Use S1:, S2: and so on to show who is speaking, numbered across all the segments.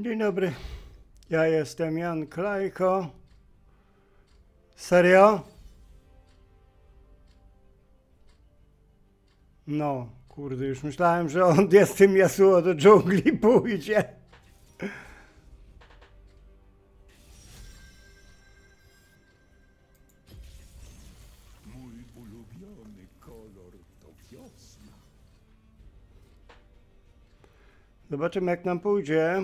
S1: Dzień dobry. Ja jestem Jan Klajko. Serio? No, kurde, już myślałem, że on jest tym Yasuo do dżungli pójdzie.
S2: Mój ulubiony kolor to wiosna.
S1: Zobaczymy jak nam pójdzie.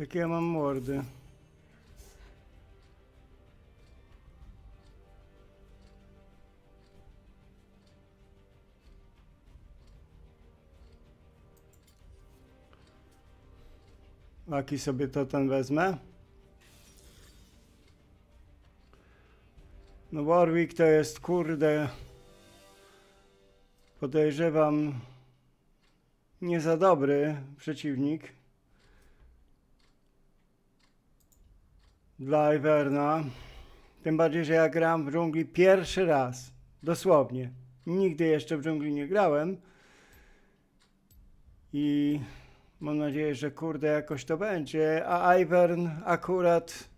S1: Jakie ja mam mordy. Jaki sobie to ten wezmę? No Warwick to jest kurde. Podejrzewam nie za dobry przeciwnik dla Iverna. Tym bardziej, że ja gram w dżungli pierwszy raz. Dosłownie. Nigdy jeszcze w dżungli nie grałem. I mam nadzieję, że kurde jakoś to będzie. A Ivern akurat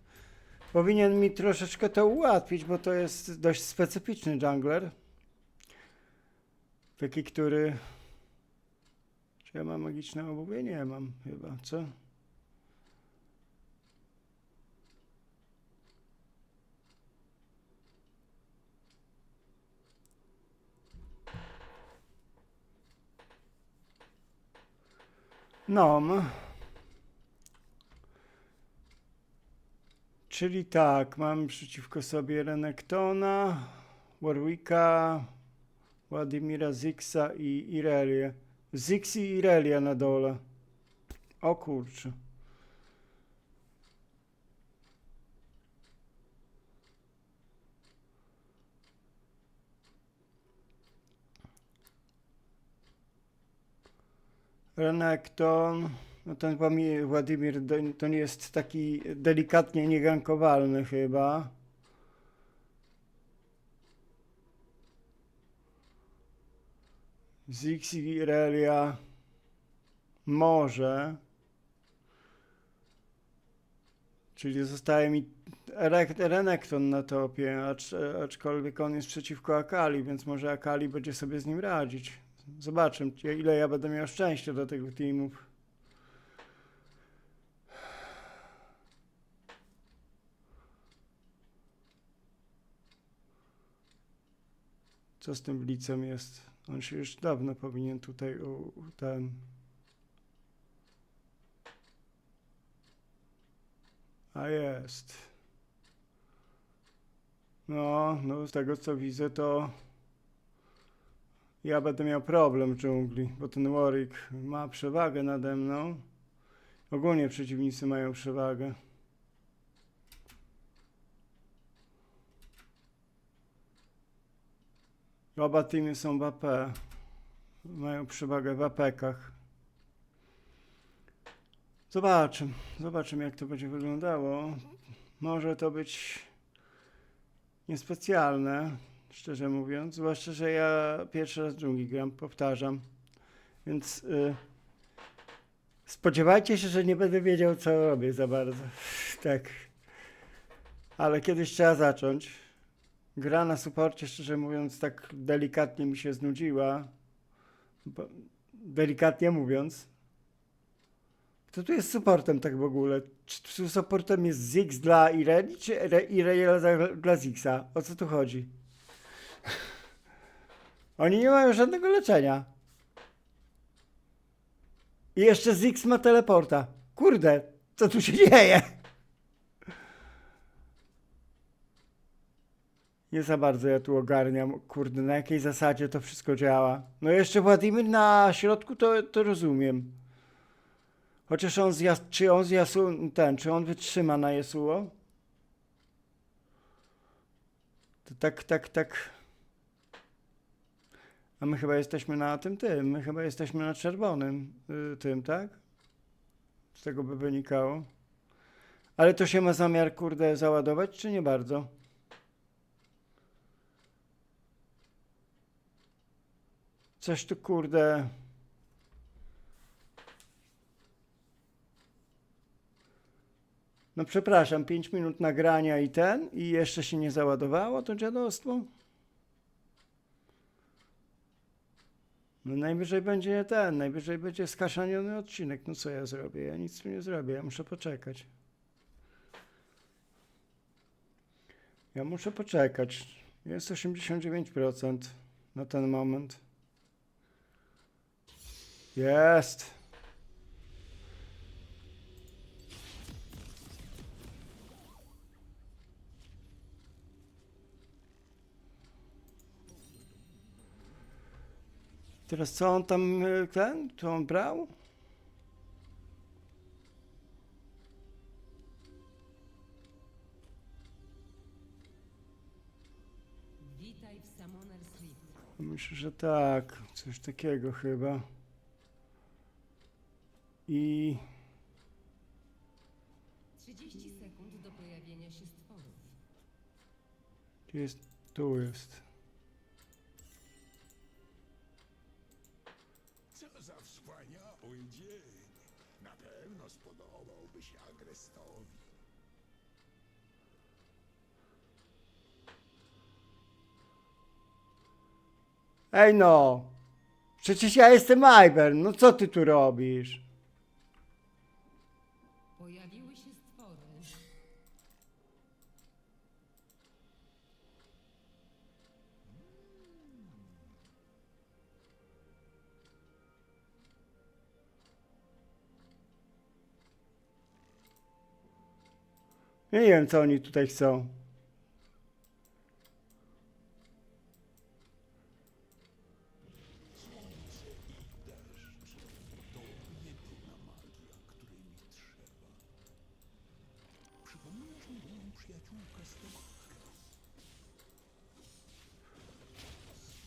S1: powinien mi troszeczkę to ułatwić, bo to jest dość specyficzny jungler. Taki, który czy ja mam magiczne obuwie? Nie mam chyba, co? No. m. Czyli tak, mam przeciwko sobie Renektona, Warwicka, Władimira Zixa i Irelię. Zix i Irelia na dole. O kurczę. Renekton. No ten Władimir to nie jest taki delikatnie niegankowalny chyba. Zix i Irelia może. Czyli zostaje mi Renekton na topie, acz, aczkolwiek on jest przeciwko Akali, więc może Akali będzie sobie z nim radzić. Zobaczymy, ile ja będę miał szczęścia do tych teamów. Co z tym Blicem jest? On się już dawno powinien tutaj u ten. A jest. No, no z tego co widzę to ja będę miał problem w dżungli, bo ten Warwick ma przewagę nade mną. Ogólnie przeciwnicy mają przewagę. Oba teamy są w AP. Mają przewagę w apekach. Zobaczymy. Zobaczymy jak to będzie wyglądało. Może to być niespecjalne, szczerze mówiąc. Zwłaszcza, że ja pierwszy raz dżungli gram, powtarzam. Więc y, spodziewajcie się, że nie będę wiedział co robię za bardzo. tak. Ale kiedyś trzeba zacząć. Gra na suporcie, szczerze mówiąc, tak delikatnie mi się znudziła. Bo, delikatnie mówiąc. Kto tu jest supportem tak w ogóle? Czy supportem jest Ziggs dla Ireli, czy Ire- Irelia dla, dla Ziggsa? O co tu chodzi? Oni nie mają żadnego leczenia. I jeszcze Ziggs ma teleporta. Kurde, co tu się dzieje? Nie za bardzo ja tu ogarniam, kurde, na jakiej zasadzie to wszystko działa. No jeszcze Władimir na środku to, to rozumiem. Chociaż on z Jas- czy on z ten, czy on wytrzyma na Yasuo? To tak, tak, tak. A my chyba jesteśmy na tym, tym, my chyba jesteśmy na czerwonym y, tym, tak? Z tego by wynikało. Ale to się ma zamiar, kurde, załadować, czy nie bardzo? Coś tu kurde. No przepraszam, 5 minut nagrania i ten, i jeszcze się nie załadowało to dziadostwo? No najwyżej będzie ten, najwyżej będzie skaszaniony odcinek. No co ja zrobię? Ja nic tu nie zrobię, ja muszę poczekać. Ja muszę poczekać. Jest 89% na ten moment. Jest. Teraz co on tam, e, ten, co on brał? Myślę, że tak, coś takiego chyba. I
S3: 30 sekund do pojawienia się stworów.
S1: jest, tu jest.
S2: Pewno spodobałby się Agrestowi.
S1: Ej no! Przecież ja jestem Ivern, no co ty tu robisz? Nie wiem, co oni tutaj chcą.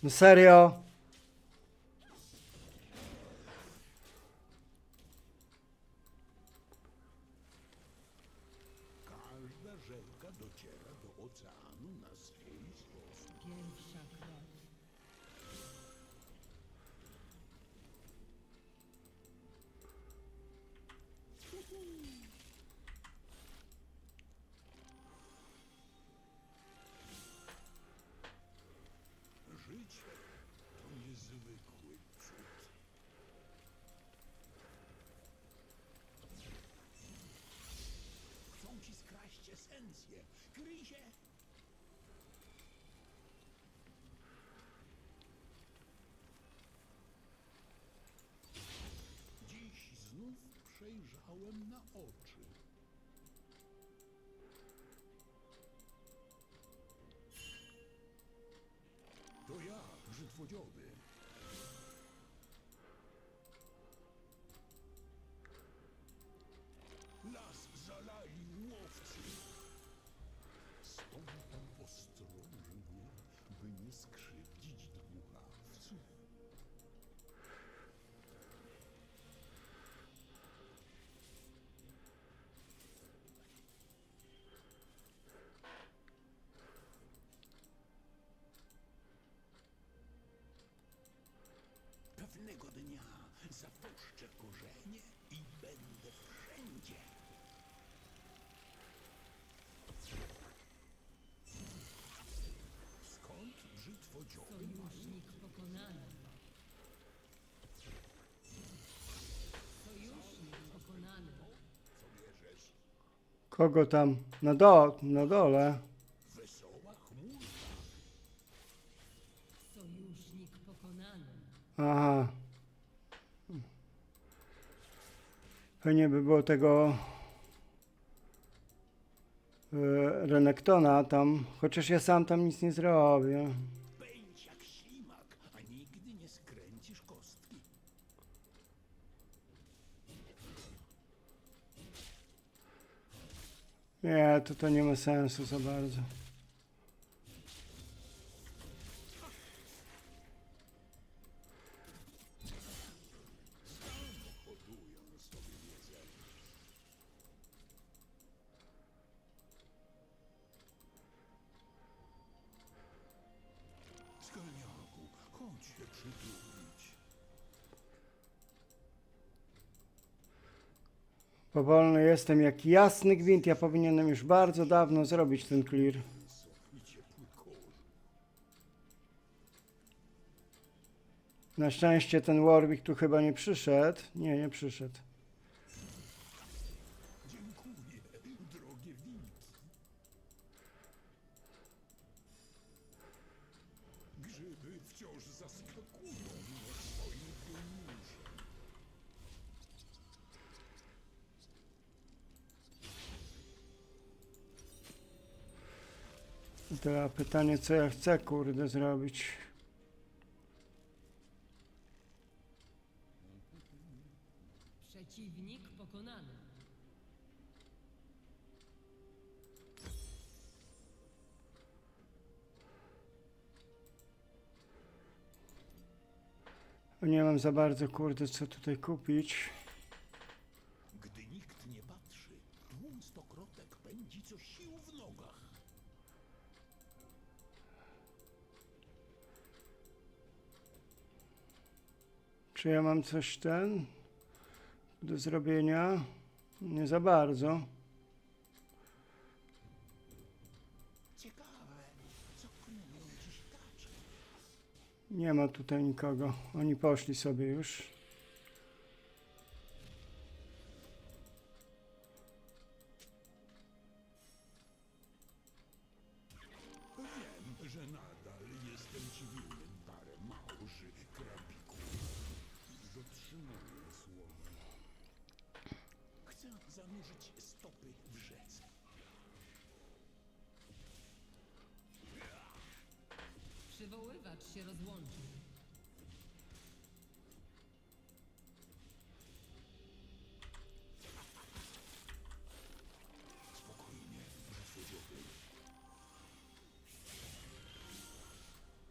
S2: To jedyna esencję. Kryj się! Dziś znów przejrzałem na oczy. To ja, brzytwodzioby. Pewnego dnia zapuszczę korzenie i będę wszędzie. Skąd brzytwodzioby mają
S3: Sojusznik pokonany. Sojusznik pokonany.
S2: co bierzesz?
S1: Kogo tam? Na, do, na dole.
S2: Wesoła chmura.
S3: Sojusznik pokonany.
S1: Aha. Fajnie by było tego e, Renektona tam, chociaż ja sam tam nic nie zrobię.
S2: Pędź jak ślimak, a nigdy nie skręcisz kostki.
S1: Nie, to to nie ma sensu za bardzo. Powolny jestem jak jasny gwint. Ja powinienem już bardzo dawno zrobić ten clear. Na szczęście ten Warwick tu chyba nie przyszedł. Nie, nie przyszedł. Pytanie, co ja chcę, kurde, zrobić.
S3: Przeciwnik pokonany.
S1: Nie mam za bardzo, kurde, co tutaj kupić.
S2: Gdy nikt nie patrzy, tłum stokrotek pędzi co sił w nogach.
S1: Czy ja mam coś ten do zrobienia? Nie za bardzo. Nie ma tutaj nikogo. Oni poszli sobie już.
S3: Przywoływacz się rozłączył.
S2: Spokojnie.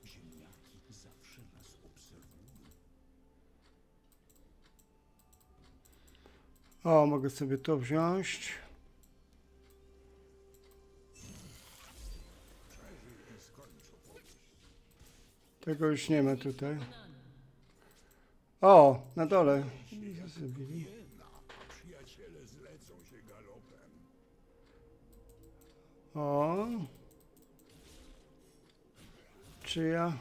S2: Ziemniaki zawsze nas obserwują.
S1: O, mogę sobie to wziąć. Tego już nie ma tutaj. O, na dole. Zabili. O. Czy ja?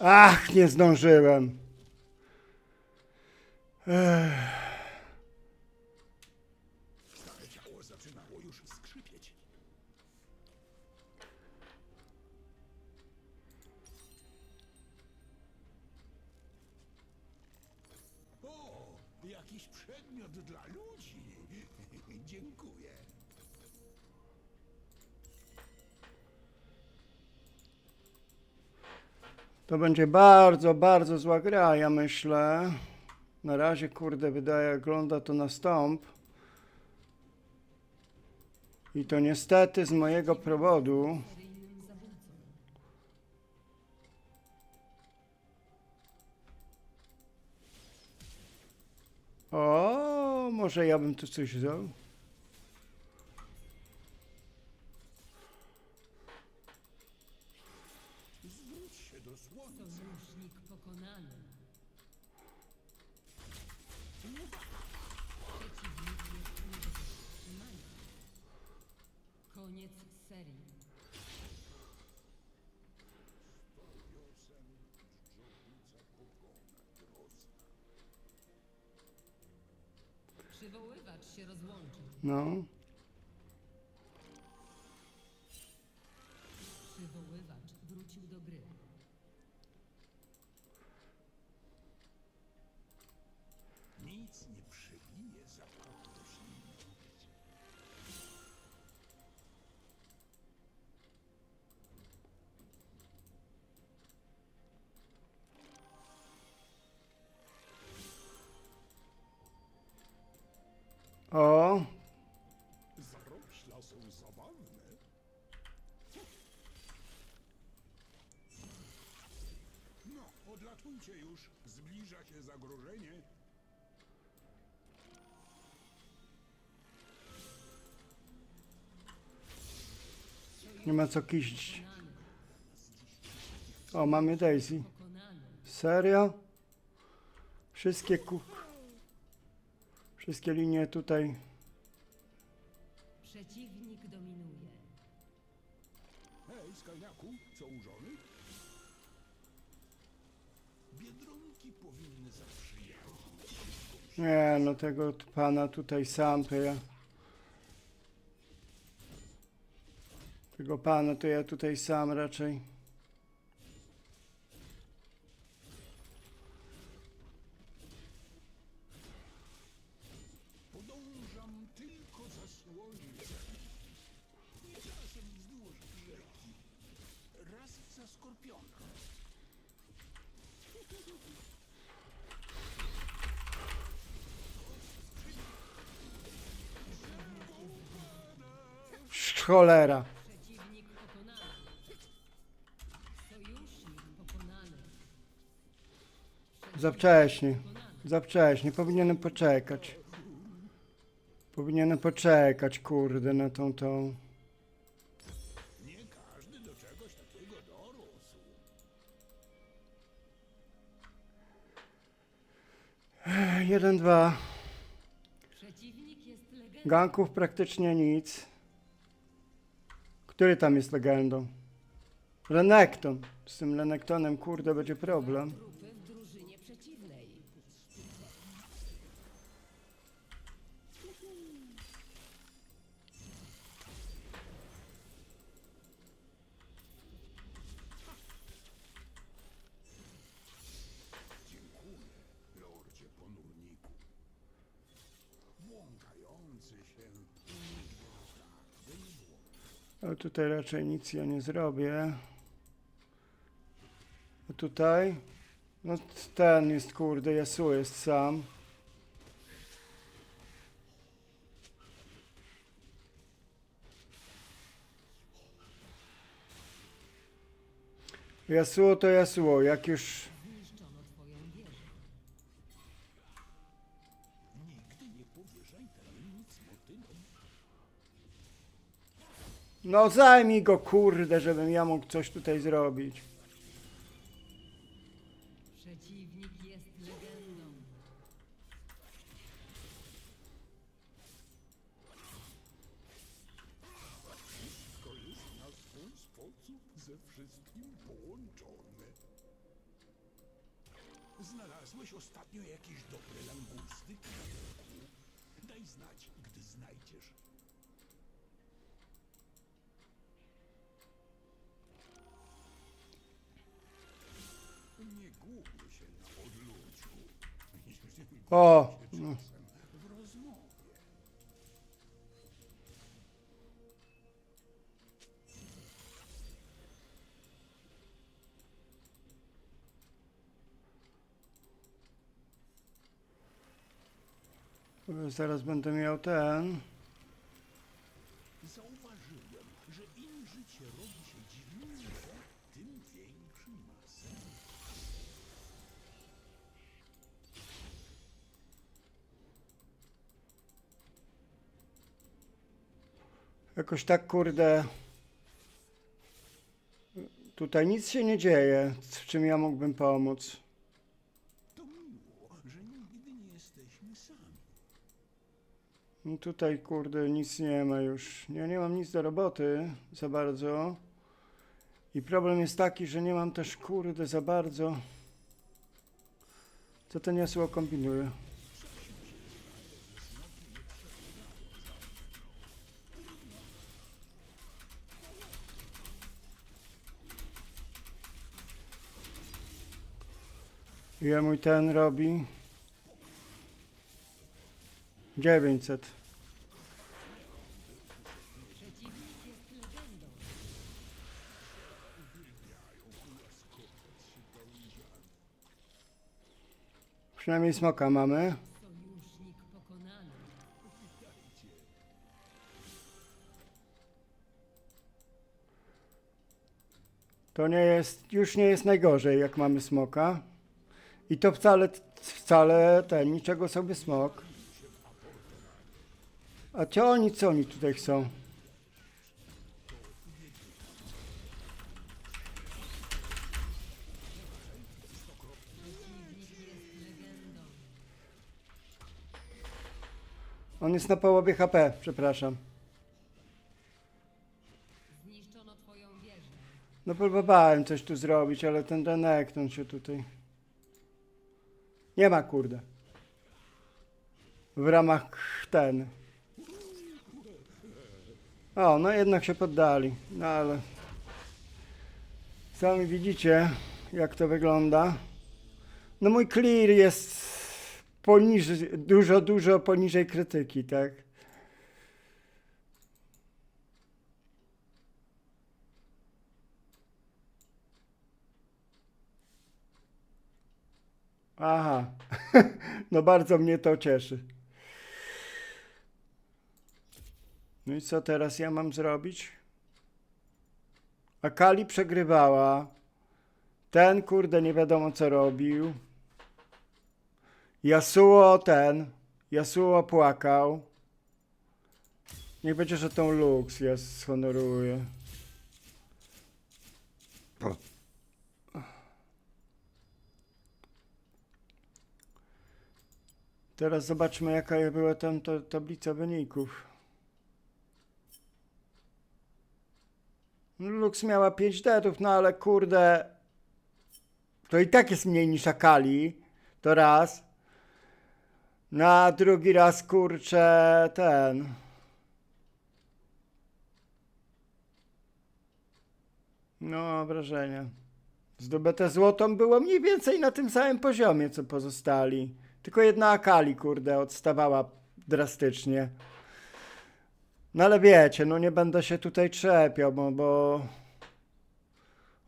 S1: Ach, nie zdążyłem.
S2: Stare ciało zaczynało już skrzypieć. O, jakiś przedmiot dla ludzi. Dziękuję.
S1: To będzie bardzo, bardzo zła gra, ja myślę. Na razie, kurde, wydaje, wygląda to na stąp. I to niestety z mojego powodu. O, może ja bym tu coś wziął.
S2: Zwróć się do słońca.
S3: Sojusznik pokonany. Przeciwnik jest nie do powstrzymania. Koniec serii.
S2: Wiosen dżdżownica pogona grozna.
S3: Przywoływacz się rozłączył.
S1: No.
S3: Przywoływacz wrócił do gry.
S2: Nic nie przebije zapachu
S1: O.
S2: Ratujcie już, zbliża się zagrożenie.
S1: Nie ma co kiść. O, mamy Daisy. Serio? Wszystkie ku... Wszystkie linie tutaj.
S3: Przeciwnik dominuje.
S2: Hej, skalniaku, co u żony? Biedronki powinny zaprzyjaźnić.
S1: Nie, no tego pana tutaj sam to ja. Tego pana to ja tutaj sam raczej. Cholera. Za wcześnie. Za wcześnie. Powinienem poczekać. Powinienem poczekać, kurde, na tą tą. Jeden, dwa. Ganków praktycznie nic. Który tam jest legendą? Renekton. Z tym Renektonem, kurde, będzie problem. Tutaj raczej nic ja nie zrobię. A tutaj? No ten jest, kurde, Yasuo jest sam. Yasuo to Yasuo, jak już... No zajmij go, kurde, żebym ja mógł coś tutaj zrobić.
S3: Przeciwnik jest legendą.
S2: To jest na swój sposób ze wszystkim połączone. Znalazłeś ostatnio jakieś dobre langusty? Daj znać, gdy znajdziesz.
S1: O, no. Zaraz będę miał ten. Jakoś tak, kurde. Tutaj nic się nie dzieje, w czym ja mógłbym pomóc.
S2: To miło, że nigdy nie jesteśmy sami.
S1: No tutaj, kurde, nic nie ma już. Ja nie mam nic do roboty za bardzo. I problem jest taki, że nie mam też, kurde, za bardzo. Co ten Yasuo kombinuje? Ile mój ten robi? 900.
S3: Przeciwnik jest legendą.
S1: Przynajmniej smoka mamy. To nie jest, już nie jest najgorzej, jak mamy smoka. I to wcale, wcale ten, niczego sobie smok. A ci oni, co oni tutaj chcą? On jest na połowie HP, przepraszam.
S3: Zniszczono twoją wieżę.
S1: No próbowałem coś tu zrobić, ale ten Renekton się tutaj... Nie ma, kurde. W ramach ten... O, no jednak się poddali. No ale... Sami widzicie, jak to wygląda. No mój clear jest poniżej, dużo, dużo poniżej krytyki, tak? Aha, no bardzo mnie to cieszy. No i co teraz ja mam zrobić? Akali przegrywała. Ten kurde nie wiadomo co robił. Yasuo ten. Yasuo płakał. Niech będzie, że tą Lux ja schonoruję. Teraz zobaczmy, jaka była tam ta tablica wyników. No, Lux miała 5 deadów, no ale kurde. To i tak jest mniej niż Akali. To raz. Na drugi raz kurczę ten. No, wrażenie. Zdobyte złotą było mniej więcej na tym samym poziomie, co pozostali. Tylko jedna Akali, kurde, odstawała drastycznie. No ale wiecie, no nie będę się tutaj trzepiał, bo, bo...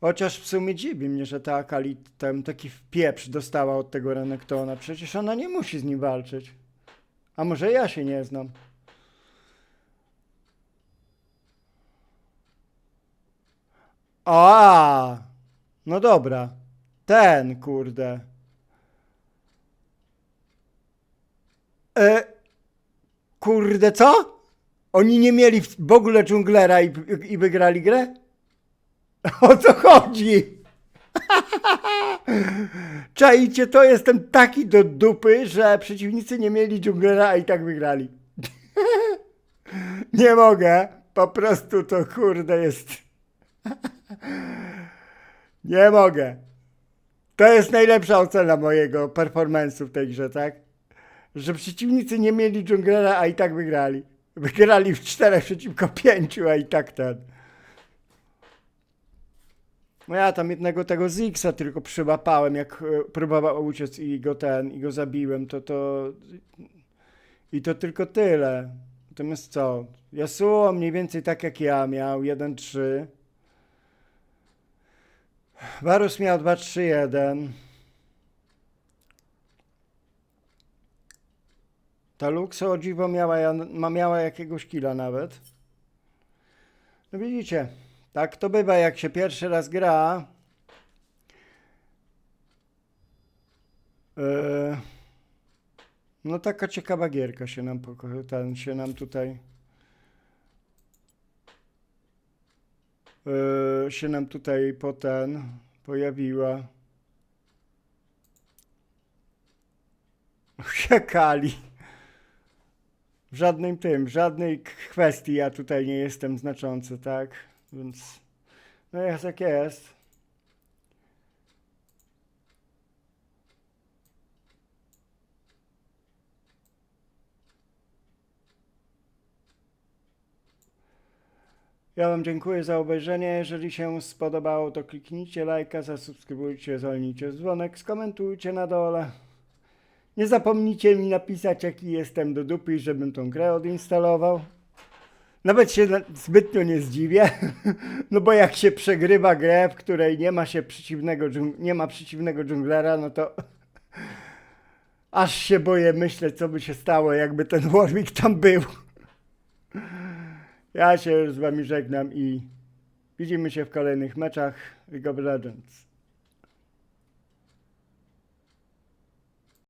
S1: Chociaż w sumie dziwi mnie, że ta Akali tam taki pieprz dostała od tego Renektona. Przecież ona nie musi z nim walczyć. A może ja się nie znam? A, no dobra. Ten, kurde. E, kurde, co? Oni nie mieli w ogóle dżunglera i, i wygrali grę? O co chodzi? Czajcie, to jestem taki do dupy, że przeciwnicy nie mieli dżunglera, i tak wygrali. nie mogę. Po prostu to kurde jest. nie mogę. To jest najlepsza ocena mojego performance'u w tej grze, tak? Że przeciwnicy nie mieli dżunglera, a i tak wygrali. Wygrali w czterech przeciwko pięciu, a i tak ten. No ja tam jednego tego Zixa tylko przyłapałem, jak e, próbował uciec i go ten, i go zabiłem, to to... I to tylko tyle. Natomiast co? Yasuo mniej więcej tak jak ja miał, 1-3. Varus miał 2-3-1. Ta Luxo o dziwo miała, miała jakiegoś killa nawet. No widzicie, tak to bywa jak się pierwszy raz gra. Yy, no taka ciekawa gierka się nam, ten, się nam tutaj yy, się nam tutaj po ten pojawiła. Siakali. W żadnym tym, żadnej kwestii ja tutaj nie jestem znaczący, tak? Więc no jest jak jest. Ja Wam dziękuję za obejrzenie. Jeżeli się spodobało, to kliknijcie lajka, zasubskrybujcie, zwolnijcie dzwonek, skomentujcie na dole. Nie zapomnijcie mi napisać, jaki jestem do dupy, żebym tą grę odinstalował. Nawet się zbytnio nie zdziwię, no bo jak się przegrywa grę, w której nie ma się przeciwnego, nie ma przeciwnego dżunglera, no to aż się boję myśleć, co by się stało, jakby ten Warwick tam był. Ja się już z wami żegnam i widzimy się w kolejnych meczach League of Legends.